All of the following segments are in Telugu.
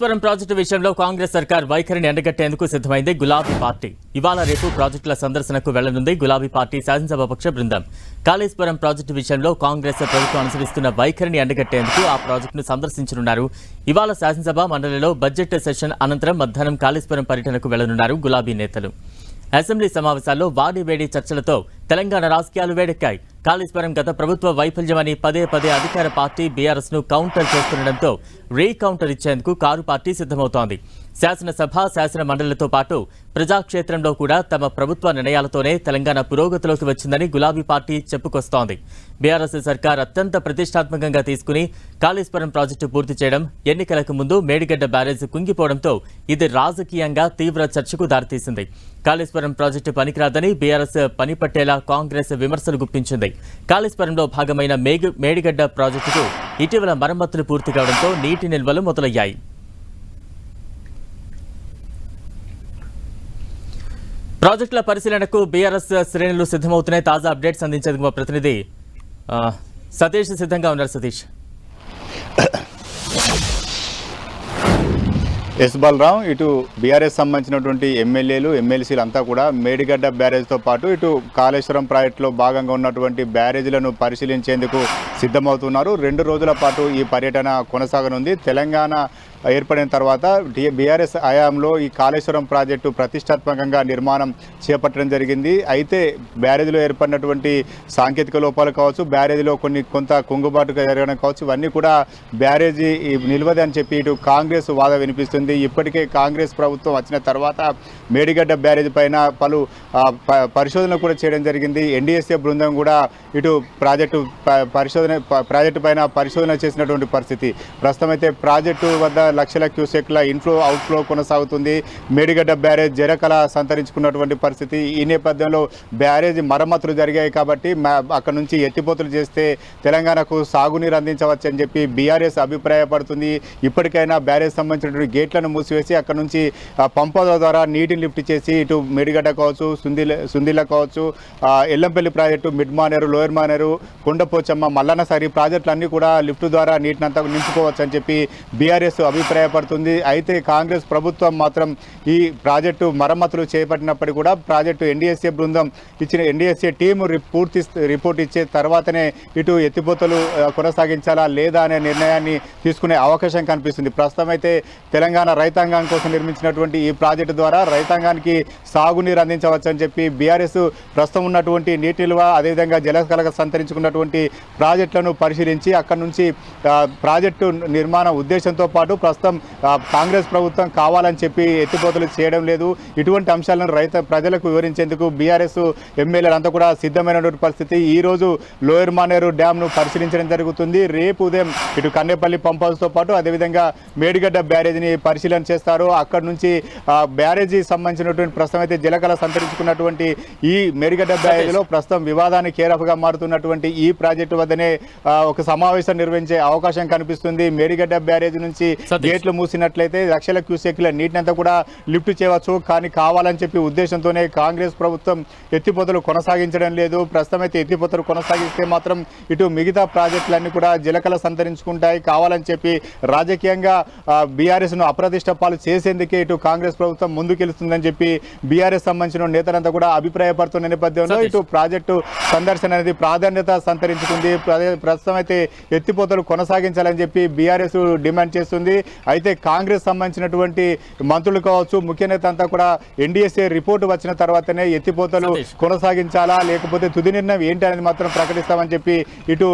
పోలవరం ప్రాజెక్టు విషయంలో కాంగ్రెస్ సర్కార్ వైఖరిని ఎండగట్టేందుకు సిద్ధమైంది గులాబీ పార్టీ. ఇవాళ రేపు ప్రాజెక్టుల సందర్శనకు వెళ్ళనుంది గులాబీ పార్టీ శాసనసభాపక్ష బృందం. కాళేశ్వరం ప్రాజెక్టు విషయంలో కాంగ్రెస్ ప్రభుత్వం అనుసరిస్తున్న వైఖరిని ఎండగట్టేందుకు ఆ ప్రాజెక్టును సందర్శించనున్నారు. ఇవాళ శాసనసభ మండలిలో బడ్జెట్ సెషన్ అనంతరం మధ్యాహ్నం కాళేశ్వరం పర్యటనకు వెళ్ళనున్నారు గులాబీ నేతలు. అసెంబ్లీ సమావేశాల్లో వాడి వేడి చర్చలతో తెలంగాణ రాజకీయాలు వేడెక్కాయి. కాళేశ్వరం గత ప్రభుత్వ వైఫల్యమని పదే పదే అధికార పార్టీ బీఆర్ఎస్ను కౌంటర్ చేస్తుండటంతో రీ కౌంటర్ ఇచ్చేందుకు కారు పార్టీ సిద్ధమవుతోంది. శాసనసభ శాసన మండలితో పాటు ప్రజాక్షేత్రంలో కూడా తమ ప్రభుత్వ నిర్ణయాలతోనే తెలంగాణ పురోగతిలోకి వచ్చిందని గులాబీ పార్టీ చెప్పుకొస్తోంది. బీఆర్ఎస్ సర్కార్ అత్యంత ప్రతిష్టాత్మకంగా తీసుకుని కాళేశ్వరం ప్రాజెక్టు పూర్తి చేయడం ఎన్నికలకు ముందు మేడిగడ్డ బ్యారేజ్ కుంగిపోవడంతో ఇది రాజకీయంగా తీవ్ర చర్చకు దారితీసింది. కాళేశ్వరం ప్రాజెక్టు పనికిరాదని బీఆర్ఎస్ పని పట్టేలా కాంగ్రెస్ విమర్శలు గుప్పించింది. కాళేశ్వరంలో భాగమైన మేగు మేడిగడ్డ ప్రాజెక్టుకు ఇటీవల మరమ్మతులు పూర్తి కావడంతో నీటి నిల్వలు మొదలయ్యాయి. ప్రాజెక్టుల పరిశీలనకు బీఆర్ఎస్ శ్రేణులు సిద్ధమవుతున్నాయి. తాజా అప్డేట్స్ అందించేందుకు మా ప్రతినిధి సతీష్ సిద్ధంగా ఉన్నారు సతీష్. ఎస్ బలరాం ఇటు బీఆర్ఎస్ సంబంధించినటువంటి ఎమ్మెల్యేలు ఎమ్మెల్సీలు అంతా కూడా మేడిగడ్డ బ్యారేజ్తో పాటు ఇటు కాళేశ్వరం ప్రాజెక్టులో భాగంగా ఉన్నటువంటి బ్యారేజీలను పరిశీలించేందుకు సిద్ధమవుతున్నారు. రెండు రోజుల పాటు ఈ పర్యటన కొనసాగనుంది. తెలంగాణ ఏర్పడిన తర్వాత బీఆర్ఎస్ హయాంలో ఈ కాళేశ్వరం ప్రాజెక్టు ప్రతిష్టాత్మకంగా నిర్మాణం చేపట్టడం జరిగింది. అయితే బ్యారేజీలో ఏర్పడినటువంటి సాంకేతిక లోపాలు కావచ్చు బ్యారేజీలో కొన్ని కొంత కుంగుబాటుగా జరగడం కావచ్చు ఇవన్నీ కూడా బ్యారేజీ ఈ అని చెప్పి ఇటు కాంగ్రెస్ వాద వినిపిస్తుంది. ఇప్పటికే కాంగ్రెస్ ప్రభుత్వం వచ్చిన తర్వాత మేడిగడ్డ బ్యారేజ్ పైన పలు ప- పరిశోధనలు కూడా చేయడం జరిగింది. ఎన్డీఎస్ఏ బృందం కూడా ఇటు ప్రాజెక్టు ప- పరిశోధన ప్రాజెక్టు పైన పరిశోధన చేసినటువంటి పరిస్థితి. ప్రస్తుతం అయితే ప్రాజెక్టు వద్ద లక్షల క్యూసెక్ల ఇన్ఫ్లో అవుట్ఫ్లో కొనసాగుతుంది. మేడిగడ్డ బ్యారేజ్ జరకల సంతరించుకున్నటువంటి పరిస్థితి. ఈ నేపథ్యంలో బ్యారేజ్ మరమ్మతులు జరిగాయి కాబట్టి మా- అక్కడ నుంచి ఎత్తిపోతులు చేస్తే తెలంగాణకు సాగునీరు అందించవచ్చు అని చెప్పి బీఆర్ఎస్ అభిప్రాయపడుతుంది. ఇప్పటికైనా బ్యారేజ్ సంబంధించినటువంటి గేట్లను మూసివేసి అక్కడ నుంచి ఆ, ద్వారా నీటిని లిఫ్ట్ చేసి ఇటు మేడిగడ్డ కావచ్చు సుందిల సుందిల కావచ్చు Yellampalli project mid Maneru lower Maneru Kondapochamma Mallannasagar ప్రాజెక్టులన్నీ కూడా లిఫ్ట్ ద్వారా నీటిని అంతా నింపుకోవచ్చు అని చెప్పి బీఆర్ఎస్ అభిప్రాయపడుతుంది. అయితే కాంగ్రెస్ ప్రభుత్వం మాత్రం ఈ ప్రాజెక్టు మరమ్మతులు చేపట్టినప్పటికీ కూడా ప్రాజెక్టు ఎన్డీఎస్ఏ బృందం ఇచ్చిన ఎన్డీఎస్ఏ టీము పూర్తి రిపోర్ట్ ఇచ్చే తర్వాతనే ఇటు ఎత్తిపోతలు కొనసాగించాలా లేదా అనే నిర్ణయాన్ని తీసుకునే అవకాశం కనిపిస్తుంది. ప్రస్తుతం అయితే తెలంగాణ రైతాంగం కోసం నిర్మించినటువంటి ఈ ప్రాజెక్టు ద్వారా రైతాంగానికి సాగునీరు అందించవచ్చని చెప్పి బీఆర్ఎస్ ప్రస్తుతం ఉన్నటువంటి నీటి నిల్వ అదేవిధంగా జలకలక సంతరించుకున్నటువంటి ప్రాజెక్టులను పరిశీలించి అక్కడి నుంచి ప్రాజెక్టు నిర్మాణ ఉద్దేశంతో పాటు ప్రస్తుతం కాంగ్రెస్ ప్రభుత్వం కావాలని చెప్పి ఎత్తిపోతలు చేయడం లేదు. ఇటువంటి అంశాలను రైత ప్రజలకు వివరించేందుకు బీఆర్ఎస్ ఎమ్మెల్యేలు అంతా కూడా సిద్ధమైనటువంటి పరిస్థితి. ఈ రోజు లోయర్ మానేరు డ్యామ్ను పరిశీలించడం జరుగుతుంది. రేపు ఉదయం ఇటు కన్నేపల్లి పంప్ హౌస్తో పాటు అదేవిధంగా మేడిగడ్డ బ్యారేజీని పరిశీలన చేస్తారు. అక్కడ నుంచి బ్యారేజీ సంబంధించినటువంటి ప్రస్తుతం అయితే జలకళ సంతరించుకున్నటువంటి ఈ మేడిగడ్డ బ్యారేజీలో ప్రస్తుతం వివాదానికి కేరఫ్గా మారుతున్నటువంటి ఈ ప్రాజెక్టు వద్దనే ఒక సమావేశం నిర్వహించే అవకాశం కనిపిస్తుంది. మేడిగడ్డ బ్యారేజీ నుంచి. గేట్లు మూసినట్లయితే లక్షల క్యూసెక్ల నీటినంతా కూడా లిఫ్ట్ చేయవచ్చు. కానీ కావాలని చెప్పి ఉద్దేశంతోనే కాంగ్రెస్ ప్రభుత్వం ఎత్తిపోతలు కొనసాగించడం లేదు. ప్రస్తుతం అయితే ఎత్తిపోతలు కొనసాగిస్తే మాత్రం ఇటు మిగతా ప్రాజెక్టులన్నీ కూడా జలకల సంతరించుకుంటాయి. కావాలని చెప్పి రాజకీయంగా బీఆర్ఎస్ను అప్రతిష్ట పాలు చేసేందుకే ఇటు కాంగ్రెస్ ప్రభుత్వం ముందుకెళ్తుందని చెప్పి బీఆర్ఎస్ సంబంధించిన నేతలంతా కూడా అభిప్రాయపడుతున్న నేపథ్యంలో. ఇటు ప్రాజెక్టు సందర్శన అనేది ప్రాధాన్యత సంతరించుకుంది. ప్ర- ప్రస్తుతం అయితే ఎత్తిపోతలు కొనసాగించాలని చెప్పి బీఆర్ఎస్ డిమాండ్ చేస్తుంది. అయితే కాంగ్రెస్ సంబంధించినటువంటి మంత్రులు కావచ్చు ముఖ్య నేత అంతా కూడా ఎన్డీఎస్ఏ రిపోర్టు వచ్చిన తర్వాతనే ఎత్తిపోతలు. కొనసాగించాలా లేకపోతే తుది నిర్ణయం ఏంటి అనేది మాత్రం ప్రకటిస్తామని చెప్పి ఇటు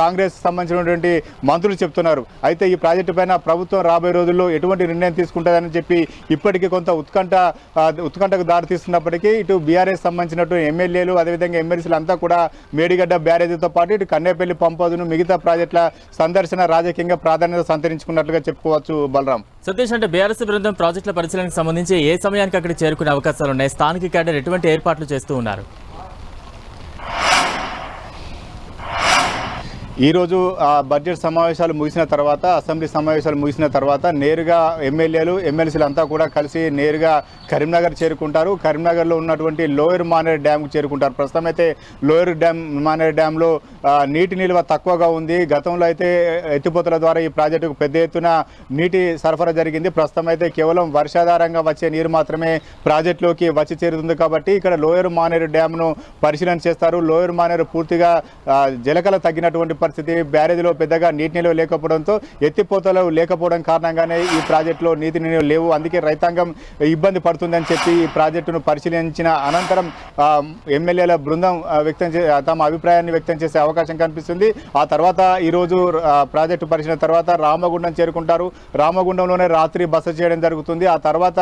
కాంగ్రెస్ సంబంధించినటువంటి మంత్రులు చెప్తున్నారు అయితే ఈ ప్రాజెక్టు పైన ప్రభుత్వం రాబోయే రోజుల్లో ఎటువంటి నిర్ణయం తీసుకుంటుందని చెప్పి ఇప్పటికీ కొంత ఉత్కంఠ ఉత్కంఠకు దారితీస్తున్నప్పటికీ ఇటు బీఆర్ఎస్ సంబంధించినటువంటి ఎమ్మెల్యేలు అదేవిధంగా ఎమ్మెల్సీలు అంతా కూడా మేడిగడ్డ బ్యారేజీతో పాటు ఇటు కన్నేపల్లి పంపదును మిగతా ప్రాజెక్టుల సందర్శన రాజకీయంగా ప్రాధాన్యత సంతరించుకున్నట్లుగా చెప్పుకోవచ్చు బలరాం. సతీష్ అంటే బీఆర్ఎస్ బృందం ప్రాజెక్టుల పరిశీలనకు సంబంధించి ఏ సమయానికి అక్కడ చేరుకునే అవకాశాలు ఉన్నాయి? స్థానిక క్యాడర్ ఎటువంటి ఏర్పాట్లు చేస్తూ ఉన్నారు? ఈరోజు ఆ బడ్జెట్ సమావేశాలు ముగిసిన తర్వాత అసెంబ్లీ సమావేశాలు ముగిసిన తర్వాత నేరుగా ఎమ్మెల్యేలు ఎమ్మెల్సీలు అంతా కూడా కలిసి నేరుగా కరీంనగర్ చేరుకుంటారు. కరీంనగర్లో ఉన్నటువంటి లోయర్ మానేర్ డ్యామ్కు చేరుకుంటారు. ప్రస్తుతం అయితే లోయర్ డ్యామ్ మానేర్ డ్యామ్లో నీటి నిల్వ తక్కువగా ఉంది. గతంలో అయితే ఎత్తిపోతల ద్వారా ఈ ప్రాజెక్టుకు పెద్ద ఎత్తున నీటి సరఫరా జరిగింది. ప్రస్తుతం అయితే కేవలం వర్షాధారంగా వచ్చే నీరు మాత్రమే ప్రాజెక్టులోకి వచ్చి చేరుతుంది కాబట్టి ఇక్కడ లోయర్ మానేరు డ్యామ్ను పరిశీలన చేస్తారు. లోయర్ మానేరు పూర్తిగా జలకల తగ్గినటువంటి పరిస్థితి బ్యారేజ్లో పెద్దగా నీటి నిల్వ లేకపోవడంతో ఎత్తిపోతలు లేకపోవడం కారణంగానే ఈ ప్రాజెక్టులో నీటి నిల్వ లేవు. అందుకే రైతాంగం ఇబ్బంది పడుతుందని చెప్పి ఈ ప్రాజెక్టును పరిశీలించిన అనంతరం ఎమ్మెల్యేల బృందం వ్యక్తం చే తమ అభిప్రాయాన్ని వ్యక్తం చేసే అవకాశం కనిపిస్తుంది. ఆ తర్వాత ఈరోజు ప్రాజెక్టు పరిశీలన తర్వాత రామగుండం చేరుకుంటారు. రామగుండంలోనే రాత్రి బస చేయడం జరుగుతుంది. ఆ తర్వాత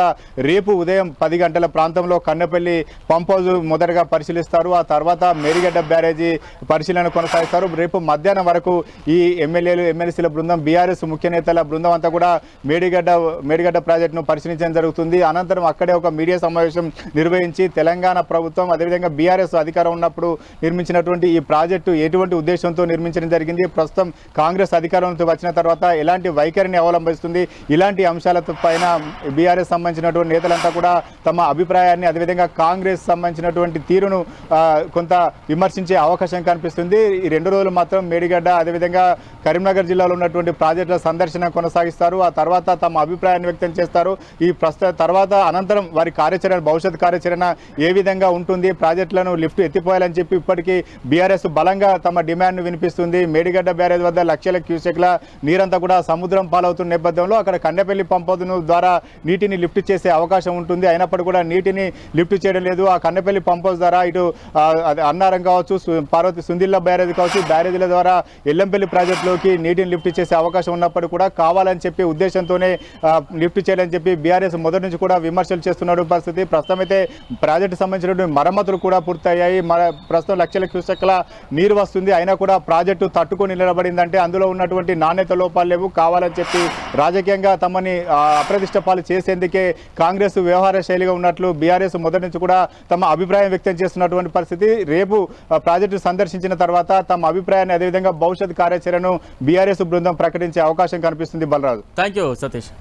రేపు ఉదయం పది గంటల ప్రాంతంలో కన్నెపల్లి పంప్ హౌజ్ మొదటగా పరిశీలిస్తారు. ఆ తర్వాత మేరిగడ్డ బ్యారేజీ పరిశీలన కొనసాగిస్తారు. రేపు మధ్య మధ్యాహ్నం వరకు ఈ ఎమ్మెల్యేలు ఎమ్మెల్సీల బృందం బీఆర్ఎస్ ముఖ్య నేతల బృందం అంతా కూడా మేడిగడ్డ మేడిగడ్డ ప్రాజెక్టును పరిశీలించడం జరుగుతుంది. అనంతరం అక్కడే ఒక మీడియా సమావేశం నిర్వహించి తెలంగాణ ప్రభుత్వం అదేవిధంగా బీఆర్ఎస్ అధికారం ఉన్నప్పుడు నిర్మించినటువంటి ఈ ప్రాజెక్టు ఎటువంటి ఉద్దేశంతో నిర్మించడం జరిగింది? ప్రస్తుతం కాంగ్రెస్ అధికారంతో వచ్చిన తర్వాత ఎలాంటి వైఖరిని అవలంబిస్తుంది? ఇలాంటి అంశాలపైన బీఆర్ఎస్ సంబంధించినటువంటి నేతలంతా కూడా తమ అభిప్రాయాన్ని అదేవిధంగా కాంగ్రెస్ సంబంధించినటువంటి తీరును కొంత విమర్శించే అవకాశం కనిపిస్తుంది. ఈ రెండు రోజులు మాత్రం మేడిగడ్డ అదేవిధంగా కరీంనగర్ జిల్లాలో ఉన్నటువంటి ప్రాజెక్టుల సందర్శన కొనసాగిస్తారు. ఆ తర్వాత తమ అభిప్రాయాన్ని వ్యక్తం చేస్తారు. ఈ ప్రస్తుత తర్వాత అనంతరం వారి కార్యాచరణ భవిష్యత్ కార్యాచరణ ఏ విధంగా ఉంటుంది ప్రాజెక్టులను లిఫ్ట్ ఎత్తిపోయాలని చెప్పి ఇప్పటికీ బీఆర్ఎస్ బలంగా తమ డిమాండ్ను వినిపిస్తుంది. మేడిగడ్డ బ్యారేజ్ వద్ద లక్షల క్యూసెక్ల నీరంతా కూడా సముద్రం పాలవుతున్న నేపథ్యంలో అక్కడ కండపల్లి పంపదును ద్వారా నీటిని లిఫ్ట్ చేసే అవకాశం ఉంటుంది. అయినప్పటికీ కూడా నీటిని లిఫ్ట్ చేయడం లేదు. ఆ కన్నపల్లి పంప్ ద్వారా ఇటు అన్నారం కావచ్చు పార్వతి సుందిల్ల బ్యారేజ్ కావచ్చు బ్యారేజీల ద్వారా ఎల్లంపల్లి ప్రాజెక్టులోకి నీటిని లిఫ్ట్ చేసే అవకాశం ఉన్నప్పటికీ కూడా కావాలని చెప్పి ఉద్దేశంతోనే లిఫ్ట్ చేయాలని చెప్పి బీఆర్ఎస్ మొదటి నుంచి కూడా విమర్శలు చేస్తున్న పరిస్థితి. ప్రస్తుతం అయితే ప్రాజెక్టు సంబంధించినటువంటి మరమ్మతులు కూడా పూర్తయ్యాయి. ప్రస్తుతం లక్షల క్యూసెక్ల నీరు వస్తుంది. అయినా కూడా ప్రాజెక్టు తట్టుకొని నిలబడిందంటే అందులో ఉన్నటువంటి నాణ్యత లోపాలు లేవు. కావాలని చెప్పి రాజకీయంగా తమని అప్రతిష్ట పాలు చేసేందుకే కాంగ్రెస్ వ్యవహార శైలిగా ఉన్నట్లు బీఆర్ఎస్ మొదటి నుంచి కూడా తమ అభిప్రాయం వ్యక్తం చేస్తున్నటువంటి పరిస్థితి. రేపు ప్రాజెక్టు సందర్శించిన తర్వాత తమ అభిప్రాయాన్ని అదేవిధంగా భవిష్యత్ కార్యాచరణను బీఆర్ఎస్ బృందం ప్రకటించే అవకాశం కనిపిస్తుంది బలరాజు. Thank you Satish.